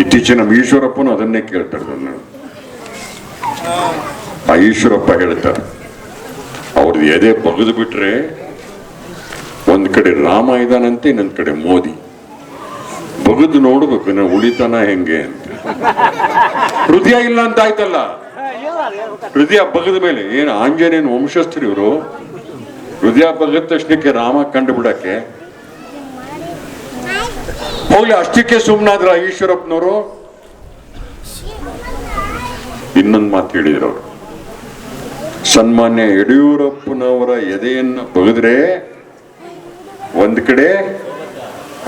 ಇತ್ತೀಚಿನ ನಮ್ಮ ಈಶ್ವರಪ್ಪನು ಅದನ್ನೇ ಕೇಳ್ತಾರೆ ನಾನು ಆ ಈಶ್ವರಪ್ಪ ಹೇಳ್ತಾರೆ, ಅವ್ರದ್ದು ಎದೆ ಬಗೆದು ಬಿಟ್ರೆ ಒಂದ್ ಕಡೆ ರಾಮ ಇದಾನಂತೆ, ಇನ್ನೊಂದ್ ಕಡೆ ಮೋದಿ. ಬಗದು ನೋಡ್ಬೇಕು ನಾವು ಉಳಿತಾನ ಹೆಂಗೆ ಅಂತ. ಹೃದಯ ಇಲ್ಲ ಅಂತ ಆಯ್ತಲ್ಲ? ಹೃದಯ ಬಗದ ಮೇಲೆ, ಏನು ಆಂಜನೇಯನ ವಂಶಸ್ಥರು ಇವರು? ಹೃದಯ ಬಗದ ತಕ್ಷಣಕ್ಕೆ ರಾಮ ಕಂಡು ಬಿಡಕ್ಕೆ ಹೋಗ್ಲಿ, ಅಷ್ಟಕ್ಕೆ ಸುಮ್ಮನಾದ್ರ ಈಶ್ವರಪ್ಪನವರು. ಇನ್ನೊಂದು ಮಾತು ಹೇಳಿದ್ರು ಅವರು. ಸನ್ಮಾನ್ಯ ಯಡಿಯೂರಪ್ಪನವರ ಎದೆಯನ್ನು ಬಗದ್ರೆ ಒಂದ್ ಕಡೆ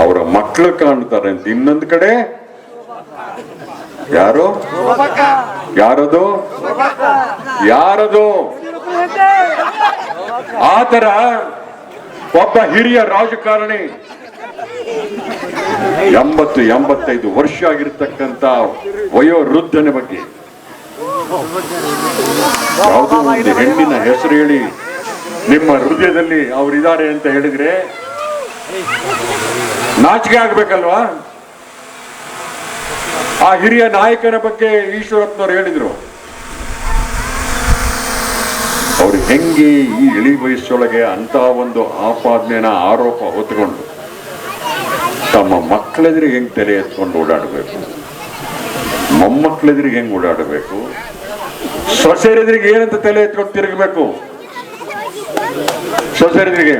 ಅವರ ಮಕ್ಕಳು ಕಾಣ್ತಾರೆ ಅಂತ ಇನ್ನೊಂದು ಕಡೆ. ಯಾರು? ಯಾರದು? ಯಾರದು? ಆತರ ಒಬ್ಬ ಹಿರಿಯ ರಾಜಕಾರಣಿ ಎಂಬತ್ತು ಎಂಬತ್ತೈದು ವರ್ಷ ಆಗಿರ್ತಕ್ಕಂತ ವಯೋವೃದ್ಧನ ಬಗ್ಗೆ. ಯಾವುದೋ ಒಂದು ಹೆಣ್ಣಿನ ಹೆಸರು ಹೇಳಿ ನಿಮ್ಮ ಹೃದಯದಲ್ಲಿ ಅವರಿದ್ದಾರೆ ಅಂತ ಹೇಳಿದ್ರೆ ನಾಚಿಕೆ ಆಗ್ಬೇಕಲ್ವಾ? ಆ ಹಿರಿಯ ನಾಯಕನ ಬಗ್ಗೆ ಈಶ್ವರಪ್ಪನವ್ರು ಹೇಳಿದ್ರು. ಅವ್ರು ಹೆಂಗೆ ಈ ಇಳಿ ವಯಸ್ಸೊಳಗೆ ಅಂತ ಒಂದು ಆಪಾದನೆನ ಆರೋಪ ಹೊತ್ಕೊಂಡು ತಮ್ಮ ಮಕ್ಕಳೆದುರಿಗೆ ಹೆಂಗ್ ತಲೆ ಎತ್ಕೊಂಡು ಓಡಾಡಬೇಕು? ಮೊಮ್ಮಕ್ಕಳೆದುರಿಗೆ ಹೆಂಗ್ ಓಡಾಡಬೇಕು? ಸೊಸೆರೆದ್ರಿಗೆ ಏನಂತ ತಲೆ ಎತ್ಕೊಂಡು ತಿರುಗಬೇಕು? ಸೊಸೆರೆದ್ರಿಗೆ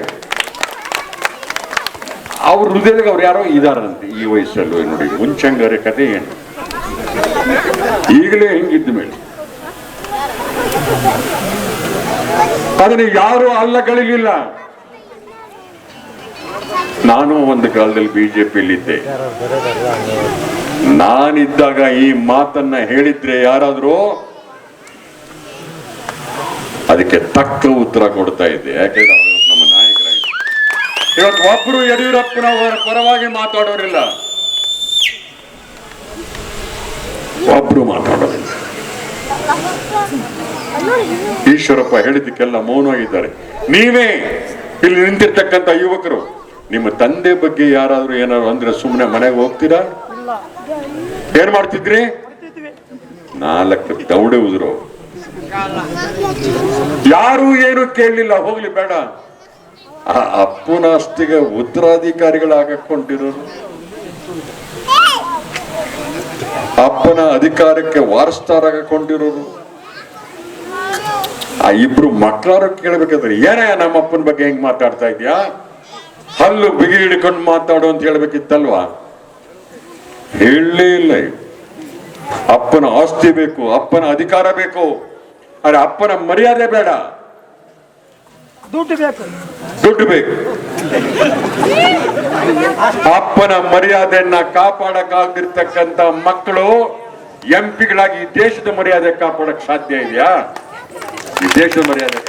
ಅವ್ರ ಹೃದಯದಾಗ ಅವ್ರು ಯಾರೋ ಇದಾರಂತೆ ಈ ವಯಸ್ಸಲ್ಲೂ ನೋಡಿ ಮುಂಚಂಗಾರೆ ಕತೆ ಏನು? ಈಗಲೇ ಹೆಂಗಿದ್ದ ಮೇಲೆ. ಅದನ್ನ ಯಾರು ಅಲ್ಲಗಳಿಲಿಲ್ಲ. ನಾನು ಒಂದು ಕಾಲದಲ್ಲಿ ಬಿಜೆಪಿಯಲ್ಲಿದ್ದೆ. ನಾನಿದ್ದಾಗ ಈ ಮಾತನ್ನ ಹೇಳಿದ್ರೆ ಯಾರಾದ್ರೂ? ಅದಕ್ಕೆ ತಕ್ಕ ಉತ್ತರ ಕೊಡ್ತಾ ಇದ್ದೆ. ಯಾಕೆಂದ್ರೆ ನಮ್ಮ ನಾಯಕರಾಗಿ ಇವತ್ತು ಒಬ್ರು ಯಡಿಯೂರಪ್ಪನವರ ಪರವಾಗಿ ಮಾತಾಡೋರಿಲ್ಲ. ಒಬ್ರು ಮಾತಾಡೋದಿಲ್ಲ. ಈಶ್ವರಪ್ಪ ಹೇಳಿದ್ದಕ್ಕೆಲ್ಲ ಮೌನವಾಗಿದ್ದಾರೆ. ನೀವೇ ಇಲ್ಲಿ ನಿಂತಿರ್ತಕ್ಕಂಥ ಯುವಕರು. ನಿಮ್ಮ ತಂದೆ ಬಗ್ಗೆ ಯಾರಾದ್ರೂ ಏನಾದ್ರು ಅಂದ್ರೆ ಸುಮ್ಮನೆ ಮನೆಗೆ ಹೋಗ್ತೀರಾ? ಏನ್ ಮಾಡ್ತಿದ್ರಿ? ನಾಲ್ಕು ದೌಡೆ ಉದುರು. ಯಾರು ಏನು ಕೇಳಲಿಲ್ಲ ಹೋಗ್ಲಿ ಬೇಡ. ಆ ಅಪ್ಪನ ಆಸ್ತಿಗೆ ಉತ್ತರಾಧಿಕಾರಿಗಳಾಗಿಕೊಂಡಿರೋರು. ಅಪ್ಪನ ಅಧಿಕಾರಕ್ಕೆ ವಾರಸ್ತಾರಾಗಿಕೊಂಡಿರೋರು. ಆ ಇಬ್ರು ಮಕ್ಕಳಾರು ಕೇಳ್ಬೇಕಾದ್ರೆ ಏನೇ ನಮ್ಮ ಅಪ್ಪನ ಬಗ್ಗೆ ಹೆಂಗ್ ಮಾತಾಡ್ತಾ ಇದ್ಯಾ? ಹಲ್ಲು ಬಿಗಿ ಹಿಡ್ಕೊಂಡು ಮಾತಾಡು ಅಂತ ಹೇಳ್ಬೇಕಿತ್ತಲ್ವಾ? ಹೇಳಲೇ ಇಲ್ಲ ಅಪ್ಪನ ಆಸ್ತಿ ಬೇಕು ಅಪ್ಪನ ಅಧಿಕಾರ ಬೇಕು. ಅರೆ ಅಪ್ಪನ ಮರ್ಯಾದೆ ಬೇಡ. ದುಡ್ಡು ಬೇಕು. ದುಡ್ಡು ಬೇಕು. ಅಪ್ಪನ ಮರ್ಯಾದೆಯನ್ನ ಕಾಪಾಡಕ್ಕಾಗಿರ್ತಕ್ಕಂತ ಮಕ್ಕಳು ಎಂಪಿಗಳಾಗಿ ಈ ದೇಶದ ಮರ್ಯಾದೆ ಕಾಪಾಡಕ್ ಸಾಧ್ಯ ಇದೆಯಾ? ಈ ದೇಶದ ಮರ್ಯಾದೆ